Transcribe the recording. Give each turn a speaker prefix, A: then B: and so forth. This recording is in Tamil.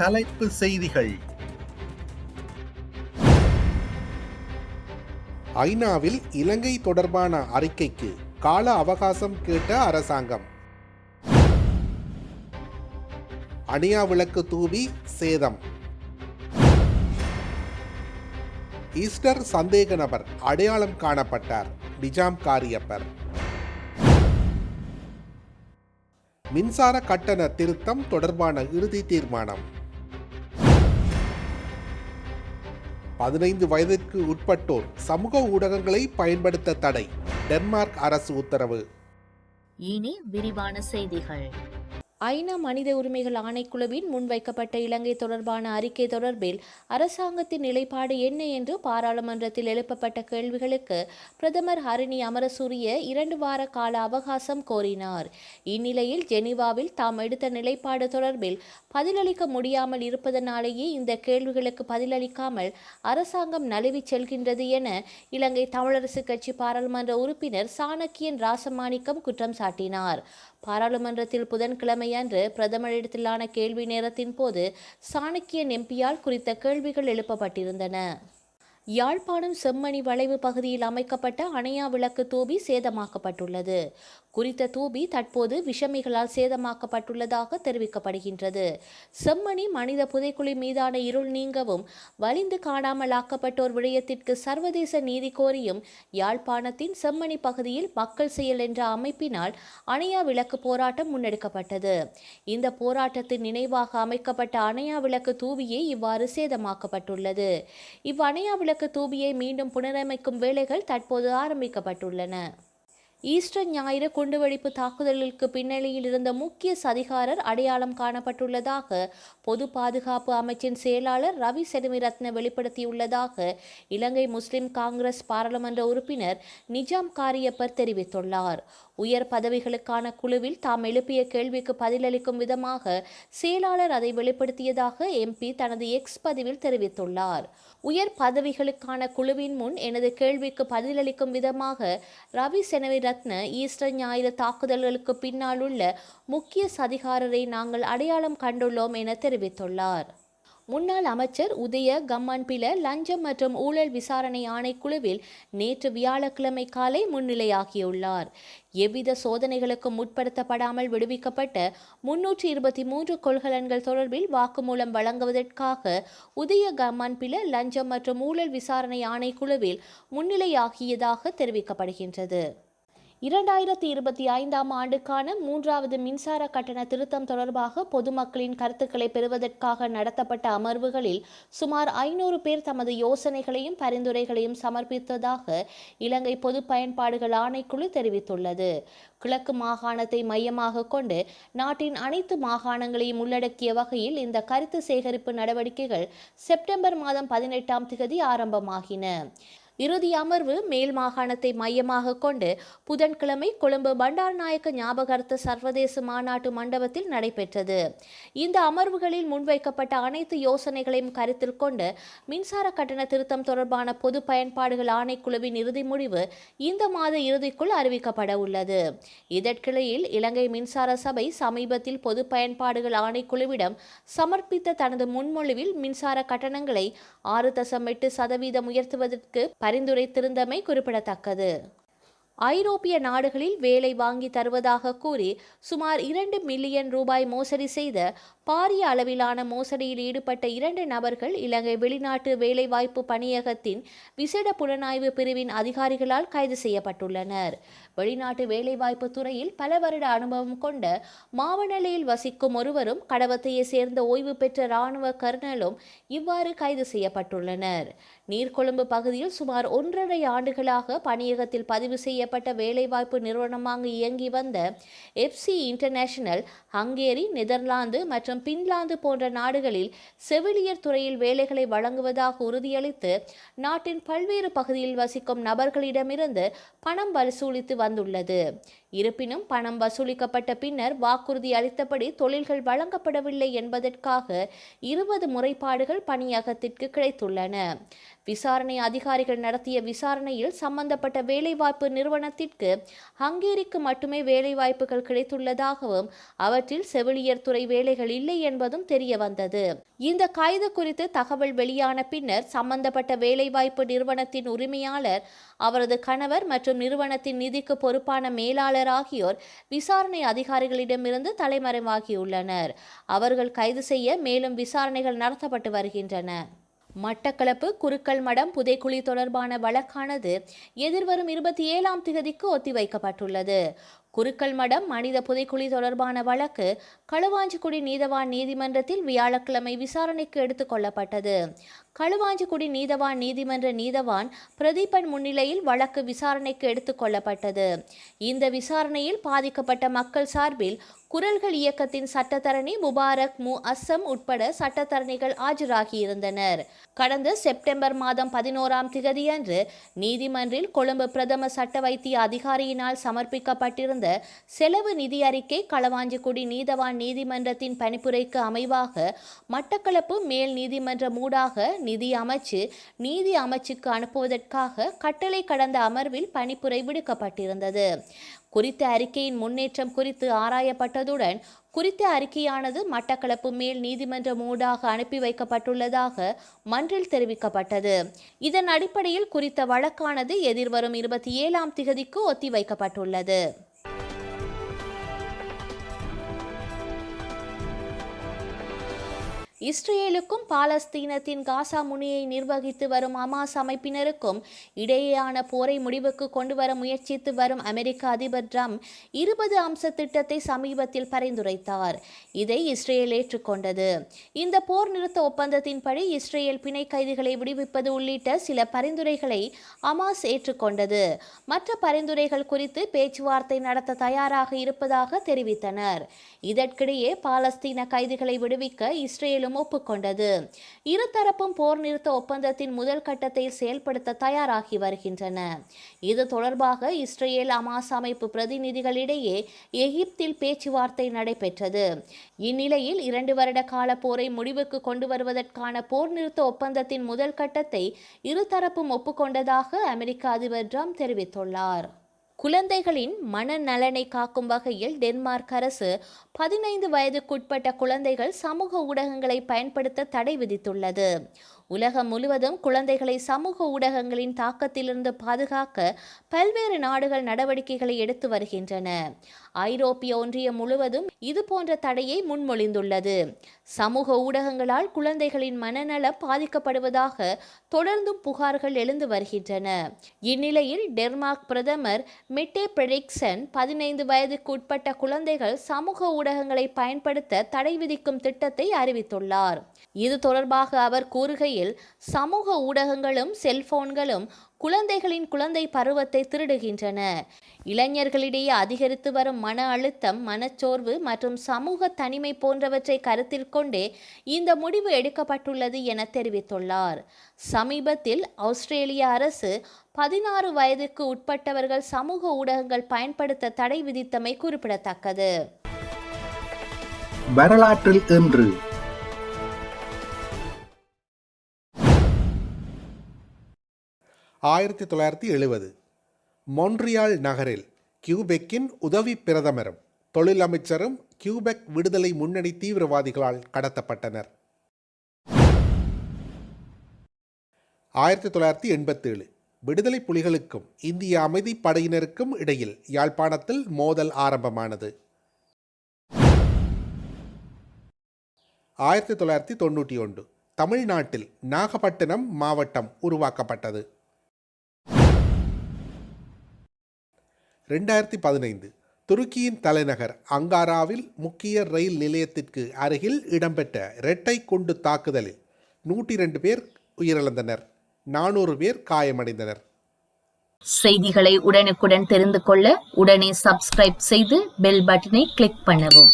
A: தலைப்பு செய்திகள்.
B: ஐநாவில் இலங்கை தொடர்பான அறிக்கைக்கு கால அவகாசம் கேட்ட அரசாங்கம். அணியா விளக்கு தூவி சேதம். ஈஸ்டர் சந்தேக நபர் அடையாளம் காணப்பட்டார். நிஜாம் காரியப்பர். மின்சார கட்டண திருத்தம் தொடர்பான இறுதி தீர்மானம். பதினைந்து வயதிற்கு உட்பட்டோர் சமூக ஊடகங்களை பயன்படுத்த தடை. டென்மார்க் அரசு உத்தரவு.
C: இனி விரிவான செய்திகள்.
D: ஐநா மனித உரிமைகள் ஆணைக்குழுவின் முன்வைக்கப்பட்ட இலங்கை தொடர்பான அறிக்கை தொடர்பில் அரசாங்கத்தின் நிலைப்பாடு என்ன என்று பாராளுமன்றத்தில் எழுப்பப்பட்ட கேள்விகளுக்கு பிரதமர் ஹரிணி அமரசூரிய இரண்டு வார கால அவகாசம் கோரினார். இந்நிலையில் ஜெனீவாவில் தாம் எடுத்த நிலைப்பாடு தொடர்பில் பதிலளிக்க முடியாமல் இருப்பதனாலேயே இந்த கேள்விகளுக்கு பதிலளிக்காமல் அரசாங்கம் நழுவி செல்கின்றது என இலங்கை தமிழரசு கட்சி பாராளுமன்ற உறுப்பினர் சாணக்கியன் ராசமாணிக்கம் குற்றம் சாட்டினார். பாராளுமன்றத்தில் புதன்கிழமையன்று பிரதமரிடத்திலான கேள்வி நேரத்தின் போது சாணக்கியன் எம்பியால் குறித்த கேள்விகள் எழுப்பப்பட்டிருந்தன. யாழ்ப்பாணம் செம்மணி வளைவு பகுதியில் அமைக்கப்பட்ட அணையா விளக்கு தூபி சேதமாக்கப்பட்டுள்ளது. குறித்த தூபி தற்போது விஷமிகளால் சேதமாக்கப்பட்டுள்ளதாக தெரிவிக்கப்படுகின்றது. செம்மணி மனித புதைக்குழி மீதான இருள் நீங்கவும் வலிந்து காணாமல் ஆக்கப்பட்டோர் விடயத்திற்கு சர்வதேச நீதி கோரியும் யாழ்ப்பாணத்தின் செம்மணி பகுதியில் மக்கள் செயல் என்ற அமைப்பினால் அணையா விளக்கு போராட்டம் முன்னெடுக்கப்பட்டது. இந்த போராட்டத்தின் நினைவாக அமைக்கப்பட்ட அணையா விளக்கு தூவியே இவ்வாறு சேதமாக்கப்பட்டுள்ளது. இவ்வணையா அணையா விளக்கு தூபியை மீண்டும் புனரமைக்கும் வேலைகள் தற்போது ஆரம்பிக்கப்பட்டுள்ளன. ஈஸ்டர் ஞாயிறு குண்டுவெடிப்பு தாக்குதலுக்கு பின்னணியில் இருந்த முக்கிய சதிகாரர் அடையாளம் காணப்பட்டுள்ளதாக பொது பாதுகாப்பு அமைச்சின் செயலாளர் ரவி செடுமிரத்ன வெளிப்படுத்தியுள்ளதாக இலங்கை முஸ்லிம் காங்கிரஸ் பாராளுமன்ற உறுப்பினர் நிஜாம் காரியப்பர் தெரிவித்துள்ளார். உயர் பதவிகளுக்கான குழுவில் தாம் எழுப்பிய கேள்விக்கு பதிலளிக்கும் விதமாக செயலாளர் அதை வெளிப்படுத்தியதாக எம்பி தனது எக்ஸ் பதிவில் தெரிவித்துள்ளார். உயர் பதவிகளுக்கான குழுவின் முன் எனது கேள்விக்கு பதிலளிக்கும் விதமாக ரவி செனவி ரத்ன ஈஸ்டர் ஞாயிறு தாக்குதல்களுக்கு பின்னால் உள்ள முக்கிய சதிகாரரை நாங்கள் அடையாளம் கண்டுள்ளோம் என தெரிவித்துள்ளார். முன்னாள் அமைச்சர் உதய கம்மான்பில லஞ்சம் மற்றும் ஊழல் விசாரணை ஆணைக்குழுவில் நேற்று வியாழக்கிழமை காலை முன்னிலையாகியுள்ளார். எவ்வித சோதனைகளுக்கும் உட்படுத்தப்படாமல் விடுவிக்கப்பட்ட முன்னூற்றி இருபத்தி மூன்று கொள்கலன்கள் தொடர்பில் வாக்குமூலம் வழங்குவதற்காக உதய கம்மான்பில லஞ்சம் மற்றும் ஊழல் விசாரணை ஆணைக்குழுவில் முன்னிலையாகியதாக தெரிவிக்கப்படுகின்றது. இரண்டாயிரத்தி இருபத்தி ஐந்தாம் ஆண்டுக்கான மூன்றாவது மின்சார கட்டண திருத்தம் தொடர்பாக பொதுமக்களின் கருத்துக்களை பெறுவதற்காக நடத்தப்பட்ட அமர்வுகளில் சுமார் ஐநூறு பேர் தமது யோசனைகளையும் பரிந்துரைகளையும் சமர்ப்பித்ததாக இலங்கை பொது பயன்பாடுகள் ஆணைக்குழு தெரிவித்துள்ளது. கிழக்கு மாகாணத்தை மையமாக கொண்டு நாட்டின் அனைத்து மாகாணங்களையும் உள்ளடக்கிய வகையில் இந்த கருத்து சேகரிப்பு நடவடிக்கைகள் செப்டம்பர் மாதம் பதினெட்டாம் திகதி ஆரம்பமாகின. இறுதி அமர்வு மேல் மாகாணத்தை மையமாக கொண்டு புதன்கிழமை கொழும்பு பண்டாரநாயக்க ஞாபகார்த்த சர்வதேச மாநாட்டு மண்டபத்தில் நடைபெற்றது. இந்த அமர்வுகளில் முன்வைக்கப்பட்ட அனைத்து யோசனைகளையும் கருத்தில் கொண்டு மின்சார கட்டண திருத்தம் தொடர்பான பொது பயன்பாடுகள் ஆணைக்குழுவின் இறுதி முடிவு இந்த மாத இறுதிக்குள் அறிவிக்கப்பட உள்ளது. இதற்கிடையில் இலங்கை மின்சார சபை சமீபத்தில் பொது பயன்பாடுகள் ஆணைக்குழுவிடம் சமர்ப்பித்த தனது முன்மொழிவில் மின்சார கட்டணங்களை ஆறு தசம் எட்டு சதவீதம் உயர்த்துவதற்கு பரிந்துரைத்திருந்தமை குறிப்பிடத்தக்கது. ஐரோப்பிய நாடுகளில் வேலை வாங்கி தருவதாக கூறி சுமார் இரண்டு மில்லியன் ரூபாய் மோசடி செய்த பாரிய அளவிலான மோசடியில் ஈடுபட்ட இரண்டு நபர்கள் இலங்கை வெளிநாட்டு வேலைவாய்ப்பு பணியகத்தின் விசேட புலனாய்வு பிரிவின் அதிகாரிகளால் கைது செய்யப்பட்டுள்ளனர். வெளிநாட்டு வேலைவாய்ப்பு துறையில் பல வருட அனுபவம் கொண்ட மாவனலையில் வசிக்கும் ஒருவரும் கடவத்தையை சேர்ந்த ஓய்வு பெற்ற இராணுவ கர்னலும் இவ்வாறு கைது செய்யப்பட்டுள்ளனர். நீர்கொழும்பு பகுதியில் சுமார் ஒன்றரை ஆண்டுகளாக பணியகத்தில் பதிவு செய்யப்பட்ட வேலைவாய்ப்பு நிறுவனமாக இயங்கி வந்த எஃப்சி இன்டர்நேஷனல் ஹங்கேரி நெதர்லாந்து மற்றும் பின்லாந்து போன்ற நாடுகளில் செவிலியர் துறையில் வேலைகளை வழங்குவதாக உறுதியளித்து நாட்டின் பல்வேறு பகுதியில் வசிக்கும் நபர்களிடமிருந்து பணம் வசூலித்து வந்துள்ளது. இருப்பினும் பணம் வசூலிக்கப்பட்ட பின்னர் வாக்குறுதி அளித்தபடி தொழில்கள் வழங்கப்படவில்லை என்பதற்காக இருபது முறைப்பாடுகள் பணியகத்திற்கு கிடைத்துள்ளன. விசாரணை அதிகாரிகள் நடத்திய விசாரணையில் சம்பந்தப்பட்ட வேலைவாய்ப்பு நிறுவனத்திற்கு ஹங்கேரிக்கு மட்டுமே வேலைவாய்ப்புகள் கிடைத்துள்ளதாகவும் அவற்றில் செவிலியர் துறை வேலைகள் இல்லை என்பதும் தெரிய வந்தது இந்த கைது குறித்து தகவல் வெளியான பின்னர் சம்பந்தப்பட்ட வேலைவாய்ப்பு நிறுவனத்தின் உரிமையாளர் அவரது கணவர் மற்றும் நிறுவனத்தின் நிதிக்கு பொறுப்பான மேலாளர் ஆகியோர் விசாரணை அதிகாரிகளிடமிருந்து தலைமறைவாகியுள்ளனர். அவர்கள் கைது செய்ய மேலும் விசாரணைகள் நடத்தப்பட்டு வருகின்றன. மட்டக்களப்பு குருக்கள் மடம் புதைக்குழி தொடர்பான வழக்கானது எதிர்வரும் இருபத்தி ஏழாம் திகதிக்கு ஒத்திவைக்கப்பட்டுள்ளது. குருக்கள் மடம் மனித புதைக்குழி தொடர்பான வழக்கு களுவாஞ்சிக்குடி நீதவான் நீதிமன்றத்தில் வியாழக்கிழமை விசாரணைக்கு எடுத்துக் கொள்ளப்பட்டது. களுவாஞ்சிக்குடி நீதவான் நீதிமன்ற நீதவான் பிரதீபன் முன்னிலையில் வழக்கு விசாரணைக்கு எடுத்துக் கொள்ளப்பட்டது. இந்த விசாரணையில் பாதிக்கப்பட்ட மக்கள் சார்பில் குரல்கள் இயக்கத்தின் சட்டத்தரணி முபாரக் மு. அஸ்ஸம் உட்பட சட்டத்தரணிகள் ஆஜராகியிருந்தனர். கடந்த செப்டம்பர் மாதம் பதினோராம் திகதியன்று நீதிமன்றில் கொழும்பு பிரதம சட்ட வைத்திய அதிகாரியினால் சமர்ப்பிக்கப்பட்டிருந்த செலவு நிதி அறிக்கை களவாஞ்சிக்குடி நீதவான் நீதிமன்றத்தின் பணிப்புரைக்கு அமைவாக மட்டக்களப்பு மேல் நீதிமன்ற மூடாக நிதி அமைச்சு நீதி அமைச்சுக்கு அனுப்புவதற்காக கட்டளை கடந்த அமர்வில் பணிப்புரை விடுக்கப்பட்டிருந்தது. குறித்த அறிக்கையின் முன்னேற்றம் குறித்து ஆராயப்பட்டதுடன் குறித்த அறிக்கையானது மட்டக்களப்பு மேல் நீதிமன்றம் ஊடாக அனுப்பி வைக்கப்பட்டுள்ளதாக மன்றில் தெரிவிக்கப்பட்டது. இதன் அடிப்படையில் குறித்த வழக்கானது எதிர்வரும் இருபத்தி ஏழாம் திகதிக்கு ஒத்திவைக்கப்பட்டுள்ளது இஸ்ரேலுக்கும் பாலஸ்தீனத்தின் காசா முனியை நிர்வகித்து வரும் அமாஸ் அமைப்பினருக்கும் இடையேயான போரை முடிவுக்கு கொண்டு வர முயற்சித்து வரும் அமெரிக்க அதிபர் ட்ரம்ப் இருபது அம்ச திட்டத்தை சமீபத்தில் பரிந்துரைத்தார். இதை இஸ்ரேல் ஏற்றுக்கொண்டது. இந்த போர் நிறுத்த ஒப்பந்தத்தின்படி இஸ்ரேல் பிணை கைதிகளை விடுவிப்பது உள்ளிட்ட சில பரிந்துரைகளை அமாஸ் ஏற்றுக்கொண்டது. மற்ற பரிந்துரைகள் குறித்து பேச்சுவார்த்தை நடத்த தயாராக இருப்பதாக தெரிவித்தனர். இதற்கிடையே பாலஸ்தீன கைதிகளை விடுவிக்க இஸ்ரேலும் ஒப்புக்கொண்டது. இருதரப்பும் போர் நிறுத்த ஒப்பந்தத்தின் முதல் கட்டத்தை செயல்படுத்த தயாராகி வருகின்றன. இது தொடர்பாக இஸ்ரேல் அமாஸ் அமைப்பு பிரதிநிதிகளிடையே எகிப்தில் பேச்சுவார்த்தை நடைபெற்றது. இந்நிலையில் இரண்டு வருட கால போரை முடிவுக்கு கொண்டு வருவதற்கான போர் நிறுத்த ஒப்பந்தத்தின் முதல் கட்டத்தை இருதரப்பும் ஒப்புக்கொண்டதாக அமெரிக்க அதிபர் ட்ரம்ப் தெரிவித்துள்ளார். குழந்தைகளின் மனநலனை காக்கும் வகையில் டென்மார்க் அரசு பதினைந்து வயதுக்குட்பட்ட குழந்தைகள் சமூக ஊடகங்களை பயன்படுத்த தடை விதித்துள்ளது. உலகம் முழுவதும் குழந்தைகளை சமூக ஊடகங்களின் தாக்கத்திலிருந்து பாதுகாக்க பல்வேறு நாடுகள் நடவடிக்கைகளை எடுத்து வருகின்றன. ஐரோப்பிய ஒன்றியம் முழுவதும் இது போன்ற தடையை முன்மொழிந்துள்ளது. சமூக ஊடகங்களால் குழந்தைகளின் மனநலம் பாதிக்கப்படுவதாக தொடர்ந்தும் புகார்கள் எழுந்து வருகின்றன. இந்நிலையில் டென்மார்க் பிரதமர் மெட்டே பிரெடிக்சன் பதினைந்து வயதுக்கு உட்பட்ட குழந்தைகள் சமூக ஊடகங்களை பயன்படுத்த தடை விதிக்கும் திட்டத்தை அறிவித்துள்ளார். இது தொடர்பாக அவர் கூறுகையில் சமூக ஊடகங்களும் செல்போன்களும் குழந்தைகளின் குழந்தை பருவத்தை திருடுகின்றன. இளைஞர்களிடையே அதிகரித்து வரும் மன அழுத்தம் மனச்சோர்வு மற்றும் சமூக தனிமை போன்றவற்றை கருத்தில் கொண்டே இந்த முடிவு எடுக்கப்பட்டுள்ளது என தெரிவித்துள்ளார். சமீபத்தில் ஆஸ்திரேலிய அரசு பதினாறு வயதுக்கு உட்பட்டவர்கள் சமூக ஊடகங்கள் பயன்படுத்த தடை விதித்தமை குறிப்பிடத்தக்கது.
B: வரலாற்றில் இன்று ஆயிரத்தி தொள்ளாயிரத்தி எழுபது. மொன்ட்ரியால் நகரில் கியூபெக்கின் உதவி பிரதமரும் தொழிலமைச்சரும் கியூபெக் விடுதலை முன்னணி தீவிரவாதிகளால் கடத்தப்பட்டனர். ஆயிரத்தி தொள்ளாயிரத்தி எண்பத்தேழு. விடுதலை புலிகளுக்கும் இந்திய அமைதி படையினருக்கும் இடையில் யாழ்ப்பாணத்தில் மோதல் ஆரம்பமானது. ஆயிரத்தி தொள்ளாயிரத்தி தொண்ணூற்றி ஒன்று. தமிழ்நாட்டில் நாகப்பட்டினம் மாவட்டம் உருவாக்கப்பட்டது. ரெண்டாயிரத்தி பதினைந்து துருக்கியின் தலைநகர் அங்காராவில் முக்கிய ரயில் நிலையத்திற்கு அருகில் இடம்பெற்ற இரட்டை குண்டு தாக்குதலில் நூற்றி ரெண்டு பேர் உயிரிழந்தனர் நானூறு பேர் காயமடைந்தனர்.
C: செய்திகளை உடனுக்குடன் தெரிந்து கொள்ள உடனே சப்ஸ்கிரைப் செய்து பெல் பட்டனை கிளிக் பண்ணவும்.